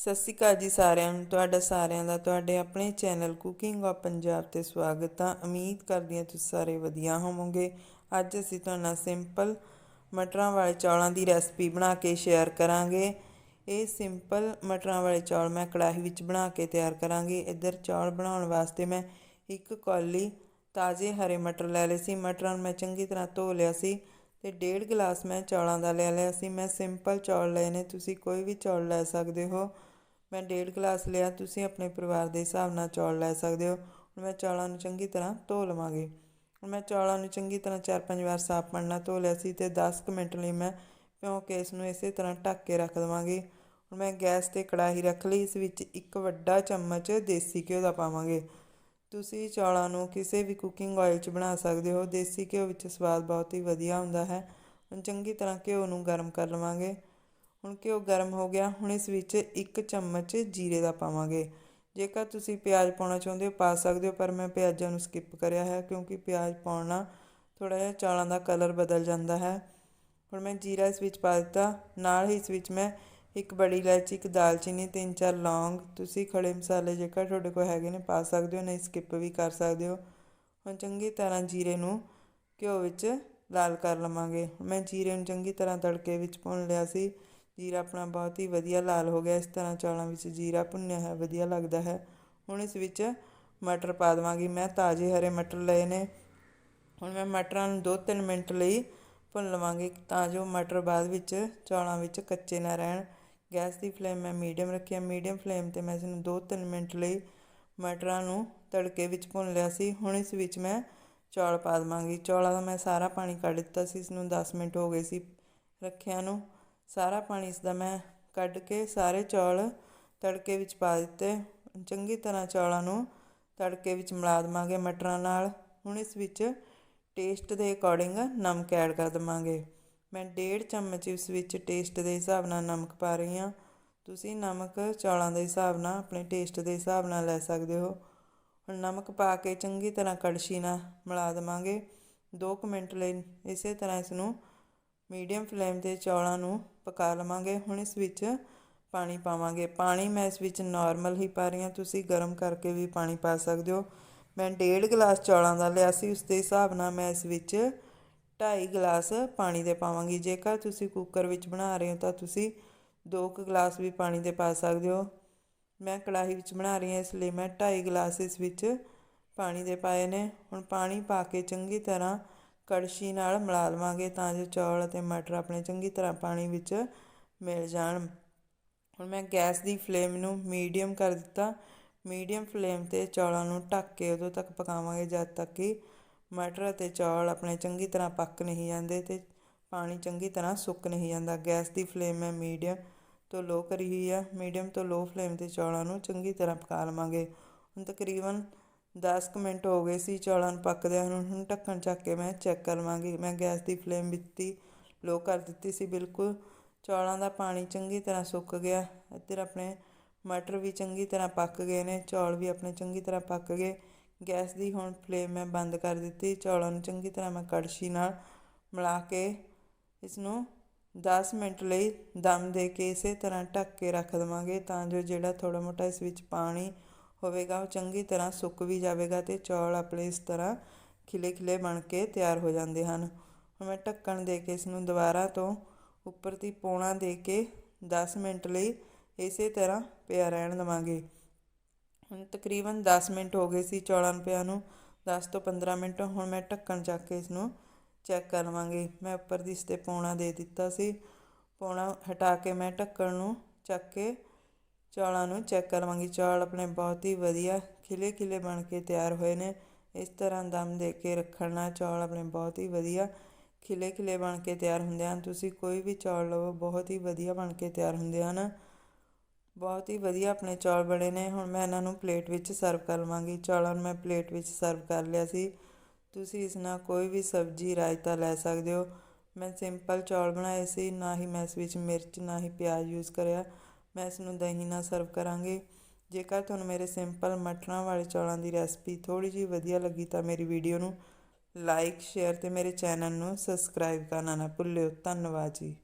ਸਤਿ ਸ਼੍ਰੀ ਅਕਾਲ ਜੀ ਸਾਰਿਆਂ ਨੂੰ, ਤੁਹਾਡਾ ਸਾਰਿਆਂ ਦਾ, ਤੁਹਾਡੇ ਆਪਣੇ ਚੈਨਲ ਕੁਕਿੰਗ ਆਫ ਪੰਜਾਬ ਤੇ ਸਵਾਗਤ ਆ। ਉਮੀਦ ਕਰਦੀ ਹਾਂ ਤੁਸੀਂ ਸਾਰੇ ਵਧੀਆ ਹੋਵੋਗੇ। ਅੱਜ ਅਸੀਂ ਤੁਹਾਡੇ ਨਾਲ ਸਿੰਪਲ ਮਟਰਾਂ ਵਾਲੇ ਚੌਲਾਂ ਦੀ ਰੈਸਪੀ ਬਣਾ ਕੇ ਸ਼ੇਅਰ ਕਰਾਂਗੇ। ਇਹ ਸਿੰਪਲ ਮਟਰਾਂ ਵਾਲੇ ਚੌਲ ਮੈਂ ਕੜਾਹੀ ਵਿੱਚ ਬਣਾ ਕੇ ਤਿਆਰ ਕਰਾਂਗੀ। ਇੱਧਰ ਚੌਲ ਬਣਾਉਣ ਵਾਸਤੇ ਮੈਂ ਇੱਕ ਕੌਲੀ ਤਾਜ਼ੇ ਹਰੇ ਮਟਰ ਲੈ ਲਏ ਸੀ। ਮਟਰਾਂ ਨੂੰ ਮੈਂ ਚੰਗੀ ਤਰ੍ਹਾਂ ਧੋ ਲਿਆ ਸੀ ਤੇ ਡੇਢ ਗਲਾਸ ਮੈਂ ਚੌਲਾਂ ਦਾ ਲੈ ਲਿਆ ਸੀ। ਮੈਂ ਸਿੰਪਲ ਚੌਲ ਲਏ ਨੇ, ਤੁਸੀਂ ਕੋਈ ਵੀ ਚੌਲ ਲੈ ਸਕਦੇ ਹੋ। ਮੈਂ ਡੇਢ ਗਲਾਸ ਲਿਆ, ਤੁਸੀਂ ਆਪਣੇ ਪਰਿਵਾਰ ਦੇ ਹਿਸਾਬ ਨਾਲ ਚੌਲ ਲੈ ਸਕਦੇ ਹੋ। ਹੁਣ ਮੈਂ ਚੌਲਾਂ ਨੂੰ ਚੰਗੀ ਤਰ੍ਹਾਂ ਧੋ ਲਵਾਂਗੀ। ਹੁਣ ਮੈਂ ਚੌਲਾਂ ਨੂੰ ਚੰਗੀ ਤਰ੍ਹਾਂ ਚਾਰ ਪੰਜ ਵਾਰ ਸਾਫ਼ ਪਾਣੀ ਨਾਲ ਧੋ ਲਿਆ ਸੀ ਤੇ 10 ਕੁ ਮਿੰਟ ਲਈ ਮੈਂ ਭਿਉਂ ਕੇ ਇਸ ਨੂੰ ਇਸੇ ਤਰ੍ਹਾਂ ਢੱਕ ਕੇ ਰੱਖ ਦਵਾਂਗੀ। ਹੁਣ ਮੈਂ ਗੈਸ ਤੇ ਕੜਾਹੀ ਰੱਖ ਲਈ, ਇਸ ਵਿੱਚ ਇੱਕ ਵੱਡਾ ਚਮਚ ਦੇਸੀ ਘਿਓ ਦਾ ਪਾਵਾਂਗੇ। ਤੁਸੀਂ ਚੌਲਾਂ ਨੂੰ ਕਿਸੇ ਵੀ ਕੁਕਿੰਗ ਆਇਲ 'ਚ ਬਣਾ ਸਕਦੇ ਹੋ। ਦੇਸੀ ਘਿਓ ਵਿੱਚ ਸਵਾਦ ਬਹੁਤ ਹੀ ਵਧੀਆ ਹੁੰਦਾ ਹੈ। ਹੁਣ ਚੰਗੀ ਤਰ੍ਹਾਂ ਘਿਓ ਨੂੰ ਗਰਮ ਕਰ ਲਵਾਂਗੇ। ਹੁਣ ਘਿਓ ਗਰਮ ਹੋ ਗਿਆ, ਹੁਣ ਇਸ ਵਿੱਚ ਇੱਕ ਚਮਚ ਜੀਰੇ ਦਾ ਪਾਵਾਂਗੇ। ਜੇਕਰ ਤੁਸੀਂ ਪਿਆਜ਼ ਪਾਉਣਾ ਚਾਹੁੰਦੇ ਹੋ, ਪਾ ਸਕਦੇ ਹੋ, ਪਰ ਮੈਂ ਪਿਆਜ਼ਾਂ ਨੂੰ ਸਕਿਪ ਕਰਿਆ ਹੈ, ਕਿਉਂਕਿ ਪਿਆਜ਼ ਪਾਉਣਾ ਨਾਲ ਥੋੜਾ ਜਿਹਾ ਚੌਲਾਂ ਦਾ ਕਲਰ ਬਦਲ ਜਾਂਦਾ ਹੈ। ਹੁਣ ਮੈਂ ਜੀਰਾ ਇਸ ਵਿੱਚ ਪਾ ਦਿੱਤਾ। ਨਾਲ ਹੀ ਇਸ ਵਿੱਚ ਮੈਂ ਇੱਕ ਬੜੀ ਇਲਾਇਚੀ, ਇੱਕ ਦਾਲਚੀਨੀ, ਤਿੰਨ ਚਾਰ ਲੌਂਗ, ਤੁਸੀਂ ਖੜੇ ਮਸਾਲੇ ਜੇਕਰ ਤੁਹਾਡੇ ਕੋਲ ਹੈਗੇ ਨੇ, ਪਾ ਸਕਦੇ ਹੋ, ਨਹੀਂ ਸਕਿਪ ਵੀ ਕਰ ਸਕਦੇ ਹੋ। ਹੁਣ ਚੰਗੀ ਤਰ੍ਹਾਂ ਜੀਰੇ ਨੂੰ ਘਿਓ ਵਿੱਚ ਲਾਲ ਕਰ ਲਵਾਂਗੇ। ਮੈਂ ਜੀਰੇ ਨੂੰ ਚੰਗੀ ਤਰ੍ਹਾਂ ਤੜਕੇ ਵਿੱਚ ਭੁੰਨ ਲਿਆ ਸੀ। ਜੀਰਾ ਆਪਣਾ ਬਹੁਤ ਹੀ ਵਧੀਆ ਲਾਲ ਹੋ ਗਿਆ, ਇਸ ਤਰ੍ਹਾਂ ਚੌਲਾਂ ਵਿੱਚ ਜੀਰਾ ਭੁੰਨਿਆ ਹੈ ਵਧੀਆ ਲੱਗਦਾ ਹੈ। ਹੁਣ ਇਸ ਵਿੱਚ ਮਟਰ ਪਾ ਦਵਾਂਗੀ। ਮੈਂ ਤਾਜ਼ੇ ਹਰੇ ਮਟਰ ਲਏ ਨੇ। ਹੁਣ ਮੈਂ ਮਟਰਾਂ ਨੂੰ 2-3 ਮਿੰਟ ਲਈ ਭੁੰਨ ਲਵਾਂਗੀ ਤਾਂ ਜੋ ਮਟਰ ਬਾਅਦ ਵਿੱਚ ਚੌਲਾਂ ਵਿੱਚ ਕੱਚੇ ਨਾ ਰਹਿਣ। ਗੈਸ ਦੀ ਫਲੇਮ ਮੈਂ ਮੀਡੀਅਮ ਰੱਖੀ ਹੈ ਮੀਡੀਅਮ ਫਲੇਮ ਤੇ ਮੈਂ ਇਸ ਨੂੰ 2-3 ਮਿੰਟ ਲਈ ਮਟਰਾਂ ਨੂੰ ਤੜਕੇ ਵਿੱਚ ਭੁੰਨ ਲਿਆ ਸੀ। ਹੁਣ ਇਸ ਵਿੱਚ ਮੈਂ ਚੌਲ ਪਾ ਦਵਾਂਗੀ। ਚੌਲਾਂ ਦਾ ਮੈਂ ਸਾਰਾ ਪਾਣੀ ਕੱਢ ਦਿੱਤਾ ਸੀ। ਇਸ ਨੂੰ 10 ਮਿੰਟ ਹੋ ਗਏ ਸੀ ਰੱਖਿਆ ਨੂੰ। ਸਾਰਾ ਪਾਣੀ ਇਸਦਾ ਮੈਂ ਕੱਢ ਕੇ ਸਾਰੇ ਚੌਲ ਤੜਕੇ ਵਿੱਚ ਪਾ ਦਿੱਤੇ। ਚੰਗੀ ਤਰ੍ਹਾਂ ਚੌਲਾਂ ਨੂੰ ਤੜਕੇ ਵਿੱਚ ਮਿਲਾ ਦਵਾਂਗੇ ਮਟਰਾਂ ਨਾਲ। ਹੁਣ ਇਸ ਵਿੱਚ ਟੇਸਟ ਦੇ ਅਕੋਰਡਿੰਗ ਨਮਕ ਐਡ ਕਰ ਦਵਾਂਗੇ। ਮੈਂ ਡੇਢ ਚਮਚ ਇਸ ਵਿੱਚ ਟੇਸਟ ਦੇ ਹਿਸਾਬ ਨਾਲ ਨਮਕ ਪਾ ਰਹੀ ਹਾਂ। ਤੁਸੀਂ ਨਮਕ ਚੌਲਾਂ ਦੇ ਹਿਸਾਬ ਨਾਲ, ਆਪਣੇ ਟੇਸਟ ਦੇ ਹਿਸਾਬ ਨਾਲ ਲੈ ਸਕਦੇ ਹੋ। ਹੁਣ ਨਮਕ ਪਾ ਕੇ ਚੰਗੀ ਤਰ੍ਹਾਂ ਕੜਛੀ ਨਾਲ ਮਿਲਾ ਦਵਾਂਗੇ। 2 ਮਿੰਟ ਲਈ ਇਸੇ ਤਰ੍ਹਾਂ ਇਸ ਨੂੰ ਮੀਡੀਅਮ ਫਲੇਮ ਤੇ ਚੌਲਾਂ ਨੂੰ ਪਕਾ ਲਵਾਂਗੇ। ਹੁਣ ਇਸ ਵਿੱਚ ਪਾਣੀ ਪਾਵਾਂਗੇ। ਪਾਣੀ ਮੈਂ ਇਸ ਵਿੱਚ ਨਾਰਮਲ ਹੀ ਪਾ ਰਹੀ ਹਾਂ। ਤੁਸੀਂ ਗਰਮ ਕਰਕੇ ਵੀ ਪਾਣੀ ਪਾ ਸਕਦੇ ਹੋ। ਮੈਂ ਡੇਢ ਗਲਾਸ ਚੌਲਾਂ ਦਾ ਲਿਆ ਸੀ। ਉਸ ਦੇ ਹਿਸਾਬ ਨਾਲ ਮੈਂ ਇਸ ਵਿੱਚ 2.5 ਗਲਾਸ ਪਾਣੀ ਦੇ ਪਾਵਾਂਗੀ। ਜੇਕਰ ਤੁਸੀਂ ਕੁੱਕਰ ਵਿੱਚ ਬਣਾ ਰਹੇ ਹੋ ਤਾਂ ਤੁਸੀਂ 2 ਕੁ ਗਲਾਸ ਵੀ ਪਾਣੀ ਦੇ ਪਾ ਸਕਦੇ ਹੋ। ਮੈਂ ਕੜਾਹੀ ਵਿੱਚ ਬਣਾ ਰਹੀ ਹਾਂ। ਇਸ ਲਈ ਮੈਂ 2.5 ਗਲਾਸ ਇਸ ਵਿੱਚ ਪਾਣੀ ਦੇ ਪਾਏ ਨੇ। ਹੁਣ ਪਾਣੀ ਪਾ ਕੇ ਚੰਗੀ ਤਰ੍ਹਾਂ ਕੜਛੀ ਨਾਲ ਮਿਲਾ ਲਵਾਂਗੇ ਤਾਂ ਜੋ ਚੌਲ ਅਤੇ ਮਟਰ ਆਪਣੇ ਚੰਗੀ ਤਰ੍ਹਾਂ ਪਾਣੀ ਵਿੱਚ ਮਿਲ ਜਾਣ। ਹੁਣ ਮੈਂ ਗੈਸ ਦੀ ਫਲੇਮ ਨੂੰ ਮੀਡੀਅਮ ਕਰ ਦਿੱਤਾ। ਮੀਡੀਅਮ ਫਲੇਮ ਤੇ ਚੌਲਾਂ ਨੂੰ ਢੱਕ ਕੇ ਉਦੋਂ ਤੱਕ ਪਕਾਵਾਂਗੇ ਜਦ ਤੱਕ ਕਿ ਮਟਰ ਅਤੇ ਚੌਲ ਆਪਣੇ ਚੰਗੀ ਤਰ੍ਹਾਂ ਪੱਕ ਨਹੀਂ ਜਾਂਦੇ ਤੇ ਪਾਣੀ ਚੰਗੀ ਤਰ੍ਹਾਂ ਸੁੱਕ ਨਹੀਂ ਜਾਂਦਾ। ਗੈਸ ਦੀ ਫਲੇਮ ਮੈਂ ਮੀਡੀਅਮ ਤੋਂ ਲੋ ਕਰੀ ਹੋਈ ਆ। ਮੀਡੀਅਮ ਤੋਂ ਲੋ ਫਲੇਮ ਤੇ ਚੌਲਾਂ ਨੂੰ ਚੰਗੀ ਤਰ੍ਹਾਂ ਪਕਾ ਲਵਾਂਗੇ। ਹੁਣ ਤਕਰੀਬਨ 10 ਕੁ ਮਿੰਟ ਹੋ ਗਏ ਸੀ ਚੌਲਾਂ ਨੂੰ ਪੱਕਦਿਆਂ ਨੂੰ, ਹੁਣ ਢੱਕਣ ਚੱਕ ਕੇ ਮੈਂ ਚੈੱਕ ਕਰ ਲਵਾਂਗੀ। ਮੈਂ ਗੈਸ ਦੀ ਫਲੇਮ ਦਿੱਤੀ ਲੋ ਕਰ ਦਿੱਤੀ ਸੀ ਬਿਲਕੁਲ। ਚੌਲਾਂ ਦਾ ਪਾਣੀ ਚੰਗੀ ਤਰ੍ਹਾਂ ਸੁੱਕ ਗਿਆ। ਇੱਧਰ ਆਪਣੇ ਮਟਰ ਵੀ ਚੰਗੀ ਤਰ੍ਹਾਂ ਪੱਕ ਗਏ ਨੇ, ਚੌਲ ਵੀ ਆਪਣੇ ਚੰਗੀ ਤਰ੍ਹਾਂ ਪੱਕ ਗਏ। ਗੈਸ ਦੀ ਹੁਣ ਫਲੇਮ ਮੈਂ ਬੰਦ ਕਰ ਦਿੱਤੀ, ਚੌਲਾਂ ਨੂੰ ਚੰਗੀ ਤਰ੍ਹਾਂ ਮੈਂ ਕੜਛੀ ਨਾਲ ਮਿਲਾ ਕੇ ਇਸ ਨੂੰ 10 ਮਿੰਟ ਲਈ ਦਮ ਦੇ ਕੇ ਇਸੇ ਤਰ੍ਹਾਂ ਢੱਕ ਕੇ ਰੱਖ ਦਵਾਂਗੇ ਤਾਂ ਜੋ ਜਿਹੜਾ ਥੋੜਾ ਮੋਟਾ ਇਸ ਵਿੱਚ ਪਾਣੀ ਹੋਵੇਗਾ, ਉਹ ਚੰਗੀ ਤਰ੍ਹਾਂ ਸੁੱਕ ਵੀ ਜਾਵੇਗਾ ਤੇ ਚੌਲ ਆਪਣੇ ਇਸ ਤਰ੍ਹਾਂ ਖਿਲੇ ਖਿਲੇ ਬਣ ਕੇ ਤਿਆਰ ਹੋ ਜਾਂਦੇ ਹਨ। ਹੁਣ ਮੈਂ ਢੱਕਣ ਦੇ ਕੇ ਇਸ ਨੂੰ ਦੁਬਾਰਾ ਤੋਂ ਉੱਪਰ ਦੀ ਪੋਣਾ ਦੇ ਕੇ 10 ਮਿੰਟ ਲਈ ਇਸੇ ਤਰ੍ਹਾਂ ਪਿਆ ਰਹਿਣ ਦਵਾਂਗੇ। ਹੁਣ ਤਕਰੀਬਨ 10 ਮਿੰਟ ਹੋ ਗਏ ਸੀ ਚੌਲਾਂ ਨੂੰ ਪਿਆ ਨੂੰ 10 ਤੋਂ 15 ਮਿੰਟ ਹੁਣ ਮੈਂ ਢੱਕਣ ਚੱਕ ਕੇ ਇਸ ਨੂੰ ਚੈੱਕ ਕਰ ਲਵਾਂਗੇ। ਮੈਂ ਉੱਪਰ ਦੀ ਇਸ ਤੇ ਪੋਣਾ ਦੇ ਦਿੱਤਾ ਸੀ, ਪੋਣਾ ਹਟਾ ਕੇ ਮੈਂ ਢੱਕਣ ਨੂੰ ਚੱਕ ਕੇ ਚੌਲਾਂ ਨੂੰ ਚੈੱਕ ਕਰਵਾਂਗੀ। ਚੌਲ ਆਪਣੇ ਬਹੁਤ ਹੀ ਵਧੀਆ ਖਿਲੇ ਖਿਲੇ ਬਣ ਕੇ ਤਿਆਰ ਹੋਏ ਨੇ। ਇਸ ਤਰ੍ਹਾਂ ਦਮ ਦੇ ਕੇ ਰੱਖਣ ਨਾਲ ਚੌਲ ਆਪਣੇ ਬਹੁਤ ਹੀ ਵਧੀਆ ਖਿਲੇ ਖਿਲੇ ਬਣ ਕੇ ਤਿਆਰ ਹੁੰਦੇ ਹਨ। ਤੁਸੀਂ ਕੋਈ ਵੀ ਚੌਲ ਲਵੋ, ਬਹੁਤ ਹੀ ਵਧੀਆ ਬਣ ਕੇ ਤਿਆਰ ਹੁੰਦੇ ਹਨ। ਬਹੁਤ ਹੀ ਵਧੀਆ ਆਪਣੇ ਚੌਲ ਬਣੇ ਨੇ। ਹੁਣ ਮੈਂ ਇਹਨਾਂ ਨੂੰ ਪਲੇਟ ਵਿੱਚ ਸਰਵ ਕਰ ਲਵਾਂਗੀ। ਚੌਲਾਂ ਨੂੰ ਮੈਂ ਪਲੇਟ ਵਿੱਚ ਸਰਵ ਕਰ ਲਿਆ ਸੀ। ਤੁਸੀਂ ਇਸ ਨਾਲ ਕੋਈ ਵੀ ਸਬਜ਼ੀ, ਰਾਇਤਾ ਲੈ ਸਕਦੇ ਹੋ। ਮੈਂ ਸਿੰਪਲ ਚੌਲ ਬਣਾਏ ਸੀ। ਨਾ ਹੀ ਮੈਂ ਇਸ ਵਿੱਚ ਮਿਰਚ, ਨਾ ਹੀ ਪਿਆਜ਼ ਯੂਜ਼ ਕਰਿਆ। ਮੈਂ ਇਸ ਨੂੰ ਦਹੀਂ ਨਾਲ ਸਰਵ ਕਰਾਂਗੀ। ਜੇਕਰ ਤੁਹਾਨੂੰ ਮੇਰੇ ਸਿੰਪਲ ਮਟਰਾਂ ਵਾਲੇ ਚੌਲਾਂ ਦੀ ਰੈਸਪੀ ਥੋੜ੍ਹੀ ਜਿਹੀ ਵਧੀਆ ਲੱਗੀ ਤਾਂ ਮੇਰੀ ਵੀਡੀਓ ਨੂੰ ਲਾਈਕ, ਸ਼ੇਅਰ ਅਤੇ ਮੇਰੇ ਚੈਨਲ ਨੂੰ ਸਬਸਕ੍ਰਾਈਬ ਕਰਨਾ ਨਾ ਭੁੱਲਿਓ। ਧੰਨਵਾਦ ਜੀ।